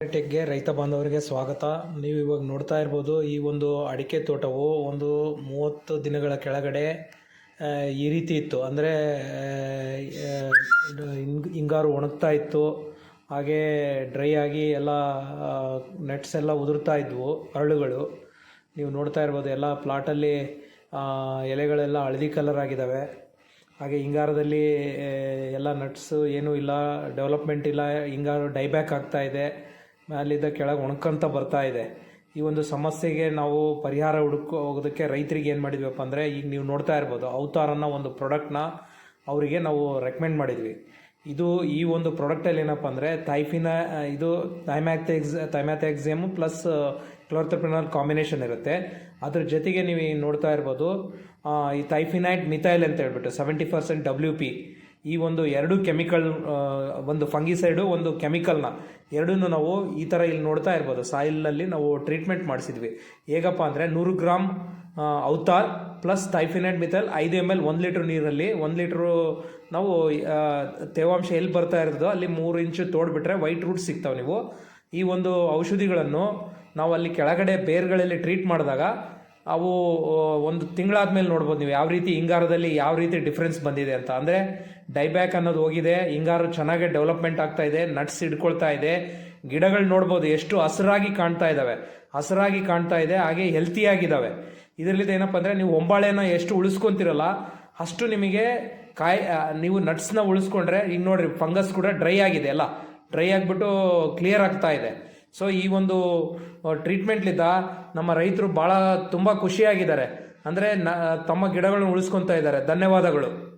ಟೆಕ್ಗೆ ರೈತ ಬಾಂಧವರಿಗೆ ಸ್ವಾಗತ. ನೀವು ಇವಾಗ ನೋಡ್ತಾ ಇರ್ಬೋದು ಈ ಒಂದು ಅಡಿಕೆ ತೋಟವು ಒಂದು ಮೂವತ್ತು ದಿನಗಳ ಕೆಳಗಡೆ ಈ ರೀತಿ ಇತ್ತು. ಅಂದರೆ ಹಿಂಗಾರು ಒಣಗ್ತಾ ಇತ್ತು. ಹಾಗೆ ಡ್ರೈ ಆಗಿ ಎಲ್ಲ ನೆಟ್ಸ್ ಎಲ್ಲ ಉದುರ್ತಾ ಇದ್ವು ಅರಳುಗಳು ನೀವು ನೋಡ್ತಾ ಇರ್ಬೋದು ಎಲ್ಲ ಪ್ಲಾಟಲ್ಲಿ ಎಲೆಗಳೆಲ್ಲ ಹಳದಿ ಕಲರ್ ಆಗಿದ್ದಾವೆ ಹಾಗೆ ಹಿಂಗಾರದಲ್ಲಿ ಎಲ್ಲ ನಟ್ಸು ಏನೂ ಇಲ್ಲ ಡೆವಲಪ್ಮೆಂಟ್ ಇಲ್ಲ ಹಿಂಗಾರು ಡೈಬ್ಯಾಕ್ ಆಗ್ತಾ ಇದೆ. ಮೇಲಿದ್ದ ಕೆಳಗೆ ಒಣಕಂತ ಬರ್ತಾ ಇದೆ. ಈ ಒಂದು ಸಮಸ್ಯೆಗೆ ನಾವು ಪರಿಹಾರ ಹುಡುಕೋ ಹೋಗೋದಕ್ಕೆ ರೈತರಿಗೆ ಏನು ಮಾಡಿದ್ವಿಪ್ಪ ಅಂದರೆ, ಈಗ ನೀವು ನೋಡ್ತಾ ಇರ್ಬೋದು ಅವತಾರ ಅನ್ನೋ ಒಂದು ಪ್ರಾಡಕ್ಟ್ನ ಅವರಿಗೆ ನಾವು ರೆಕಮೆಂಡ್ ಮಾಡಿದ್ವಿ. ಇದು ಈ ಒಂದು ಪ್ರಾಡಕ್ಟಲ್ಲಿ ಏನಪ್ಪ ಅಂದರೆ ಥೈಫಿನ ಇದು ಥೈಮ್ಯಾಥೆಕ್ಸ್ ಥೈಮ್ಯಾಥೆಕ್ಸೇಮು ಪ್ಲಸ್ ಕ್ಲೋರ್ಥಪ್ರಿನಾಲ್ ಕಾಂಬಿನೇಷನ್ ಇರುತ್ತೆ. ಅದ್ರ ಜೊತೆಗೆ ನೀವು ನೋಡ್ತಾ ಇರ್ಬೋದು ಈ ಥೈಫಿನೈಟ್ ಮಿಥೈಲ್ ಅಂತ ಹೇಳ್ಬಿಟ್ಟು ಸೆವೆಂಟಿ ಪರ್ಸೆಂಟ್ ಡಬ್ಲ್ಯೂ ಪಿ ಈ ಒಂದು ಎರಡು ಕೆಮಿಕಲ್ ಒಂದು ಫಂಗಿಸೈಡು, ಒಂದು ಕೆಮಿಕಲ್ನ ಎರಡನ್ನೂ ನಾವು ಈ ಥರ ಇಲ್ಲಿ ನೋಡ್ತಾ ಇರ್ಬೋದು. ಸಾಯಿಲ್ನಲ್ಲಿ ನಾವು ಟ್ರೀಟ್ಮೆಂಟ್ ಮಾಡಿಸಿದ್ವಿ. ಹೇಗಪ್ಪ ಅಂದರೆ ನೂರು ಗ್ರಾಮ್ ಔತಾರ್ ಪ್ಲಸ್ ಥೈಫಿನೈಟ್ ಮಿಥಲ್, ಐದು ಎಂ ಎಲ್, ಒಂದು ಲೀಟ್ರ್ ನೀರಲ್ಲಿ, ಒಂದು ಲೀಟ್ರು ನಾವು ತೇವಾಂಶ ಎಲ್ಲಿ ಬರ್ತಾ ಇರೋದು ಅಲ್ಲಿ ಮೂರು ಇಂಚು ತೋಡ್ಬಿಟ್ರೆ ವೈಟ್ ರೂಟ್ ಸಿಗ್ತಾವೆ ನೀವು. ಈ ಒಂದು ಔಷಧಿಗಳನ್ನು ನಾವು ಅಲ್ಲಿ ಕೆಳಗಡೆ ಬೇರ್ಗಳಲ್ಲಿ ಟ್ರೀಟ್ ಮಾಡಿದಾಗ ಅವು ಒಂದು ತಿಂಗಳಾದ್ಮೇಲೆ ನೋಡ್ಬೋದು ನೀವು. ಯಾವ ರೀತಿ ಹಿಂಗಾರದಲ್ಲಿ ಯಾವ ರೀತಿ ಡಿಫ್ರೆನ್ಸ್ ಬಂದಿದೆ ಅಂತ. ಅಂದರೆ ಡೈಬ್ಯಾಕ್ ಅನ್ನೋದು ಹೋಗಿದೆ, ಹಿಂಗಾರು ಚೆನ್ನಾಗಿ ಡೆವಲಪ್ಮೆಂಟ್ ಆಗ್ತಾ ಇದೆ ನಟ್ಸ್ ಹಿಡ್ಕೊಳ್ತಾ ಇದೆ. ಗಿಡಗಳು ನೋಡ್ಬೋದು, ಎಷ್ಟು ಹಸಿರಾಗಿ ಕಾಣ್ತಾ ಇದ್ದಾವೆ ಹಸಿರಾಗಿ ಕಾಣ್ತಾ ಇದೆ, ಹಾಗೆ ಹೆಲ್ತಿಯಾಗಿದ್ದಾವೆ ಇದರಲ್ಲಿದ್ದ ಏನಪ್ಪ ಅಂದರೆ, ನೀವು ಒಂಬಾಳೆನ ಎಷ್ಟು ಉಳಿಸ್ಕೊಂತಿರಲ್ಲ, ಅಷ್ಟು ನಿಮಗೆ ಕಾಯಿ ನೀವು ನಟ್ಸ್ನ ಉಳಿಸ್ಕೊಂಡ್ರೆ ಈಗ ನೋಡ್ರಿ ಫಂಗಸ್ ಕೂಡ ಡ್ರೈ ಆಗಿದೆ ಅಲ್ಲ. ಡ್ರೈ ಆಗಿಬಿಟ್ಟು ಕ್ಲಿಯರ್ ಆಗ್ತಾ ಇದೆ. ಸೊ ಈ ಒಂದು ಟ್ರೀಟ್ಮೆಂಟ್ಲಿದ್ದ ನಮ್ಮ ರೈತರು ಭಾಳ ತುಂಬ ಖುಷಿಯಾಗಿದ್ದಾರೆ. ಅಂದರೆ, ನ, ತಮ್ಮ ಗಿಡಗಳನ್ನ ಉಳಿಸ್ಕೊತಾ ಇದ್ದಾರೆ. ಧನ್ಯವಾದಗಳು.